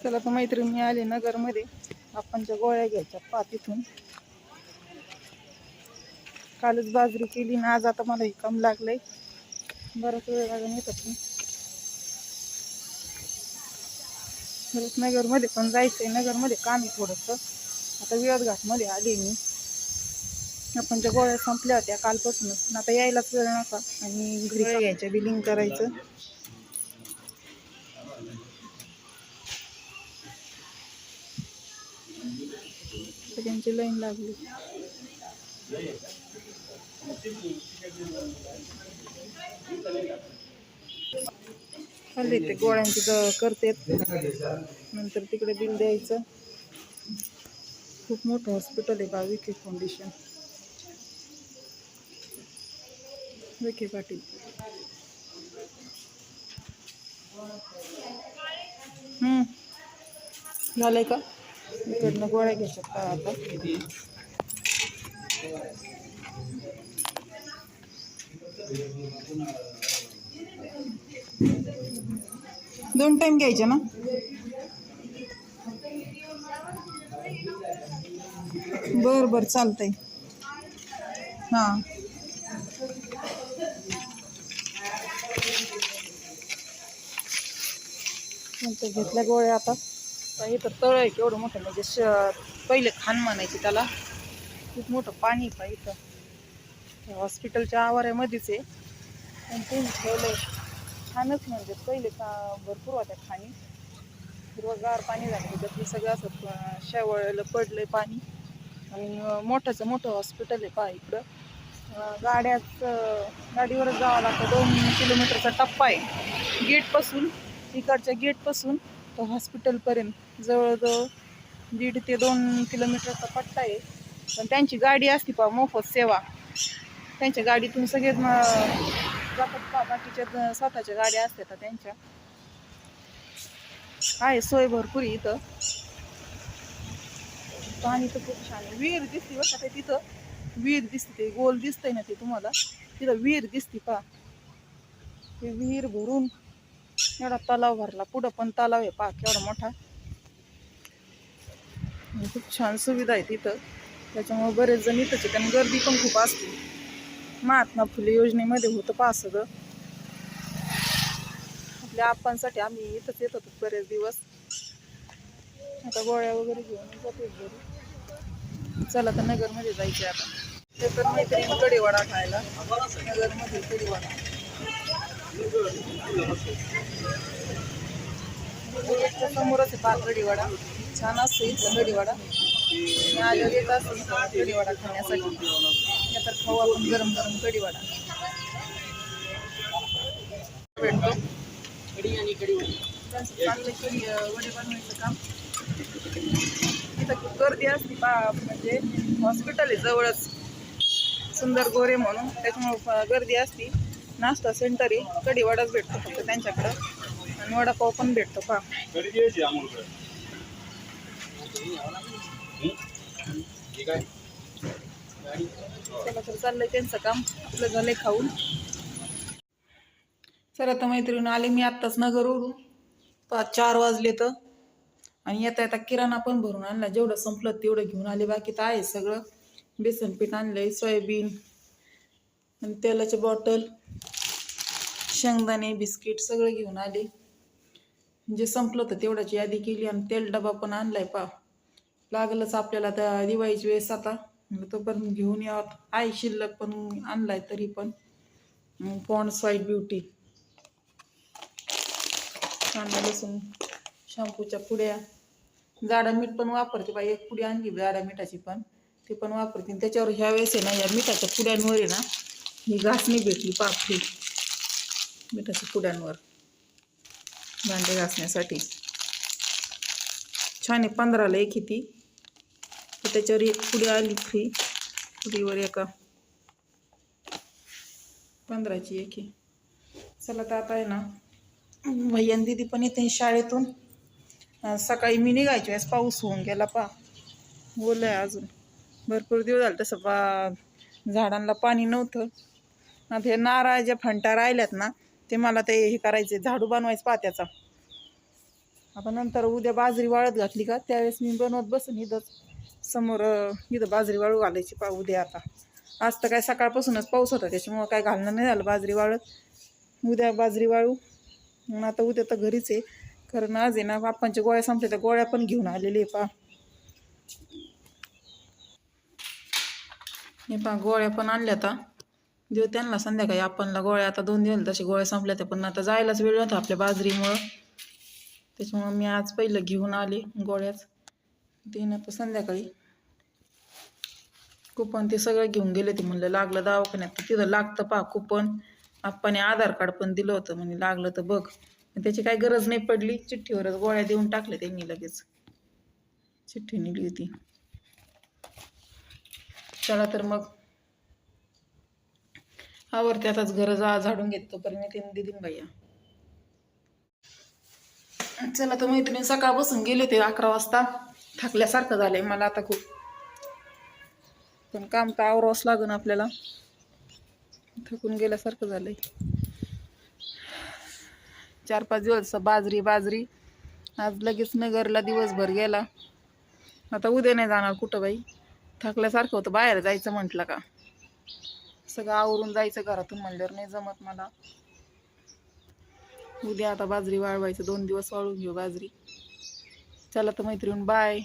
चला तर मैत्रीण मी आले नगरमध्ये. आपणच्या गोळ्या घ्यायच्या इथून. कालच बाजरी केली ना आज आता मला हे काम लागलंय. बराच वेळ लागून येतात परत नगरमध्ये पण जायचंय. नगरमध्ये काम आहे थोडंसं. आता विळद घाटमध्ये आले मी. आपणच्या गोळ्या संपल्या होत्या कालपासूनच. आता यायलाच वेळ नका. आणि घरी घ्यायच्या बिलिंग करायचं. सगळ्यांची लाईन लागली. चालले ते गोळ्यांची ग- नंतर तिकडे बिल द्यायचं. खूप मोठं हॉस्पिटल आहे बा विखे फाउंडेशन विखे पाटील. झालंय का? इकडनं गोळ्या घेऊ शकता आता दोन टाइम घ्यायचे ना? बर बर चालतंय. हां. घेतल्या गोळ्या आता. इथं तळ आहे केवढं मोठं म्हणजे श पहिले खान म्हणायचे त्याला. खूप मोठं पाणी पाहिजे इथं. हॉस्पिटलच्या आवारामध्येच आहे. पण ते ठेवलंय. छानच म्हणजे पहिले का भरपूर होत्या खाणी. हिरवगार पाणी झालं. त्याच्यात सगळं असं शेवळलं पडलंय पाणी. आणि मोठंचं मोठं हॉस्पिटल आहे पहा इकडं. गाड्याच गाडीवरच जावं लागतं. दोन किलोमीटरचा टप्पा आहे. गेटपासून इकडच्या गेटपासून हॉस्पिटलपर्यंत जवळजवळ दीड ते दोन किलोमीटरचा पट्टा आहे. पण त्यांची गाडी असते पहा मोफत सेवा. त्यांच्या गाडीतून सगळे जातात पा बाकीच्या स्वतःच्या गाड्या असतात त्यांच्या. आहे सोय भरपूर आहे इथं. पाणी तर खूप छान आहे. विहीर दिसते बघा ते तिथं? विहीर दिसते ते गोल दिसतंय ना ते तुम्हाला? तिथं विहीर दिसते पहा. ते विहीर भरून एवढा तलाव भरला. पुढं पण तलाव आहे पाक एवढा मोठा. खूप छान सुविधा आहे तिथं. त्याच्यामुळे बरेच जण इथंच कारण गर्दी पण खूप असते. महात्मा फुले योजनेमध्ये होतं पहा सगळं. आपल्या आप्पांसाठी आम्ही इथंच येत होतो बरेच दिवस. आता गोळ्या वगैरे घेऊन जातो घरी. चला तर नगरमध्ये जायचे आता. ते तर मैत्रीण कडेवाडा खायला. नगरमध्ये कडेवाडा समोरच आहे वडा छान असतो इथला वडा मी येत असतो इथं कढीवाडा खाण्यासाठी. या तर खाऊ आपण गरम गरम कढीवाडा. भेटतो. त्यांचं वडे बनवायचं काम. इथं गर्दी असते पा म्हणजे हॉस्पिटल आहे जवळच. सुंदर गोरे म्हणून. त्याच्यामुळे गर्दी असती. नाश्ता सेंटर आहे. कढीवाडाच भेटतो फक्त त्यांच्याकडं. आणि वडापाव पण भेटतो का कधी चला तर चाललंय त्यांचं काम. आपलं झालंय खाऊन. चला तर मैत्रीण आले मी आत्ताच नगरवरून. पाच चार वाजले तर. आणि येता येता किराणा पण भरून आणला. जेवढं संपलं तेवढं घेऊन आले. बाकी तर आहे सगळं. बेसन पीठ आणलंय सोयाबीन आणि तेलाची बॉटल. शेंगदाणे बिस्किट सगळं घेऊन आले. जे संपलं होतं तेवढ्याची यादी केली आणि तेल डबा पण आणलाय पा लागलंच आपल्याला त्या दिवाळीची वेळेस आता. तो पण घेऊन यावं. आई शिल्लक पण आणलाय तरी पण. Pond's white beauty. कांदा लसूण शॅम्पूच्या पुड्या. जाडा मीठ पण वापरते बाई. एक पुडी आणली जाडा मिठाची पण. ते पण वापरते. आणि त्याच्यावर ह्या वेळेस आहे ना या मिठाच्या पुड्यांवर आहे ना ही घासणी भेटली पापडी मिठाच्या पुड्यांवर भांडे घासण्यासाठी. छान आहे पंधराला एक ती. त्याच्यावर एक पुडी आली फ्री पुडीवर एका पंधराची एक आहे. चला तर आता आहे ना भैयान दिदी पण येते शाळेतून. सकाळी मी निघायचो वेळेस पाऊस होऊन गेला पा आहे अजून. भरपूर दिवस झाला तसं पा झाडांना पाणी नव्हतं. आता हे नारळाच्या फंटा राहिल्यात ना ते मला ते हे करायचे झाडू बनवायचं पात्याचा. आता नंतर उद्या बाजरी वाळत घातली का त्यावेळेस मी बनवत बसून इथंच समोर इथं बाजरी वाळू घालायची पा उद्या आता. आज तर काय सकाळपासूनच पाऊस होता त्याच्यामुळं काय घालणं नाही झालं बाजरी वाळत. उद्या बाजरी वाळू. मग आता उद्या तर घरीच आहे. कारण आज आहे ना बाप्पांच्या गोळ्या संपल्या त्या गोळ्या पण घेऊन आलेले आहे पा हे पा गोळ्या पण आणल्या आता. देऊ त्यांना संध्याकाळी आपणला गोळ्या आता दोन दिवस तसे गोळ्या संपल्या त्या पण आता जायलाच वेळ नव्हता आपल्या बाजरीमुळं. त्याच्यामुळं मी आज पहिलं घेऊन आले गोळ्याच. देईन आता संध्याकाळी. कुपन ते सगळं घेऊन गेले ते म्हणलं लागलं दवाखान्यात. तर तिथं लागतं पा कुपन आप्पाने आधार कार्ड पण दिलं होतं म्हणे लागलं तर बघ. त्याची काही गरज नाही पडली. चिठ्ठीवरच गोळ्या देऊन टाकल्या त्यांनी लगेच. चिठ्ठी नेली होती. चला तर मग. आवरते आताच घर जा झाडून घेत तोपर्यंत मी तीन दिदीन भैया चला तर मैत्रिणी सकाळपासून गेले होते अकरा वाजता. थकल्यासारखं झालंय मला आता खूप. पण काम तर आवरावंच लागन आपल्याला. थकून गेल्यासारखं झालंय. चार पाच दिवस बाजरी बाजरी. आज लगेच नगरला दिवसभर गेला. आता उद्या नाही जाणार कुठं बाई? थकल्यासारखं होतं बाहेर जायचं म्हटलं का? सगळं आवरून जायचं घरातून म्हणल्यावर नाही जमत मला. उद्या आता बाजरी वाळवायचं दोन दिवस वाळून घेऊ बाजरी. चला तर मैत्रीण बाय